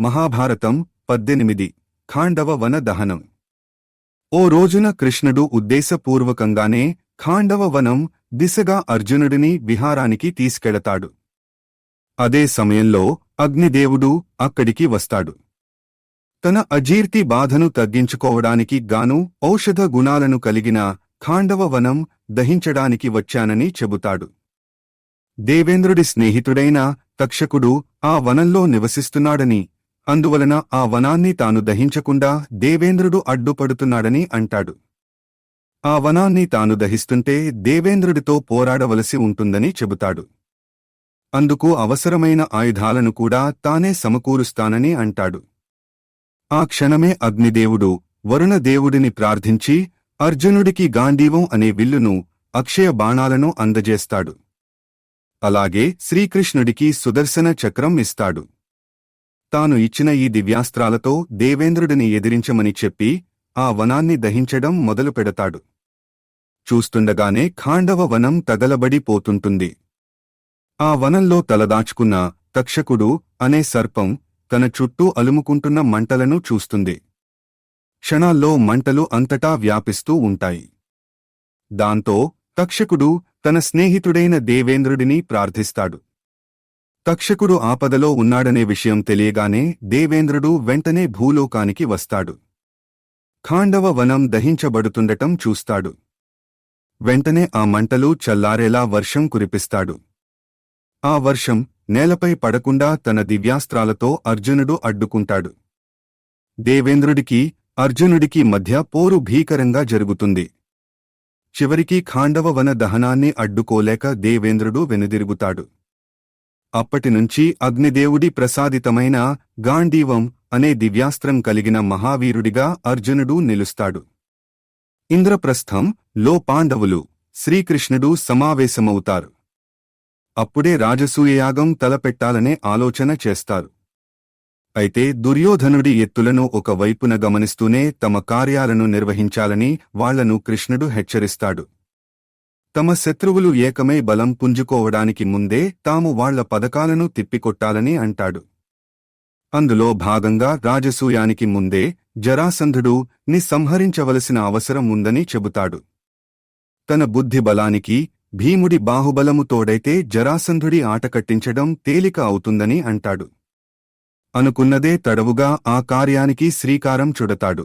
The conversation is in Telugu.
మహాభారతం పద్దెనిమిది. ఖాండవ వన దహనం. ఓ రోజున కృష్ణుడు ఉద్దేశపూర్వకంగానే ఖాండవ వనం దిశగా అర్జునుడిని విహారానికి తీసుకెళతాడు. అదే సమయంలో అగ్నిదేవుడు అక్కడికి వస్తాడు. తన అజీర్తి బాధను తగ్గించుకోవడానికి గాను ఔషధ గుణాలను కలిగిన ఖాండవ వనం దహించడానికి వచ్చానని చెబుతాడు. దేవేంద్రుడి స్నేహితుడైన తక్షకుడు ఆ వనంలో నివసిస్తున్నాడని అందువలన ఆ వనాన్ని తాను దహించకుండా దేవేంద్రుడు అడ్డుపడుతున్నాడని అంటాడు. ఆ వనాన్ని తాను దహిస్తుంటే దేవేంద్రుడితో పోరాడవలసి ఉంటుందని చెబుతాడు. అందుకు అవసరమైన ఆయుధాలను కూడా తానే సమకూరుస్తానని అంటాడు. ఆ క్షణమే అగ్నిదేవుడు వరుణదేవుడిని ప్రార్థించి అర్జునుడికి గాంధీవం అనే విల్లును అక్షయ బాణాలను అందజేస్తాడు. అలాగే శ్రీకృష్ణుడికి సుదర్శన చక్రం ఇస్తాడు. తాను ఇచ్చిన ఈ దివ్యాస్త్రాలతో దేవేంద్రుడిని ఎదిరించమని చెప్పి ఆ వనాన్ని దహించడం మొదలు పెడతాడు. చూస్తుండగానే ఖాండవ వనం తగలబడి పోతుంటుంది. ఆ వనంలో తలదాచుకున్న తక్షకుడు అనే సర్పం తన చుట్టూ అలుముకుంటున్న మంటలను చూస్తుంది. క్షణాల్లో మంటలు అంతటా వ్యాపిస్తూ ఉంటాయి. దాంతో తక్షకుడు తన స్నేహితుడైన దేవేంద్రుడిని ప్రార్థిస్తాడు. తక్షకుడు ఆపదలో ఉన్నాడనే విషయం తెలియగానే దేవేంద్రుడు వెంటనే భూలోకానికి వస్తాడు. ఖాండవ వనం దహించబడుతుండటం చూస్తాడు. వెంటనే ఆ మంటలు చల్లారేలా వర్షం కురిపిస్తాడు. ఆ వర్షం నేలపై పడకుండా తన దివ్యాస్త్రాలతో అర్జునుడు అడ్డుకుంటాడు. దేవేంద్రుడికి అర్జునుడికి మధ్య పోరు భీకరంగా జరుగుతుంది. చివరికి ఖాండవ వన దహనాన్ని అడ్డుకోలేక దేవేంద్రుడు వెనుదిరుగుతాడు. అప్పటినుంచి అగ్నిదేవుడి ప్రసాదితమైన గాంధీవం అనే దివ్యాస్త్రం కలిగిన మహావీరుడిగా అర్జునుడు నిలుస్తాడు. ఇంద్రప్రస్థం లో పాండవులు శ్రీకృష్ణుడు సమావేశమవుతారు. అప్పుడే రాజసూయయాగం తలపెట్టాలనే ఆలోచన చేస్తారు. అయితే దుర్యోధనుడి ఎత్తులను ఒక వైపున గమనిస్తూనే తమ కార్యాలను నిర్వహించాలని వాళ్ళను కృష్ణుడు హెచ్చరిస్తాడు. తమ శత్రువులు ఏకమై బలం పుంజుకోవడానికి ముందే తాము వాళ్ళ పథకాలను తిప్పికొట్టాలని అంటాడు. అందులో భాగంగా రాజసూయానికి ముందే జరాసంధుడు ని సంహరించవలసిన అవసరం ఉందని చెబుతాడు. తన బుద్ధి బలానికి భీముడి బాహుబలము తోడైతే జరాసంధుడి ఆటకట్టించడం తేలిక అవుతుందని అంటాడు. అనుకున్నదే తడవుగా ఆ కార్యానికి శ్రీకారం చుడతాడు.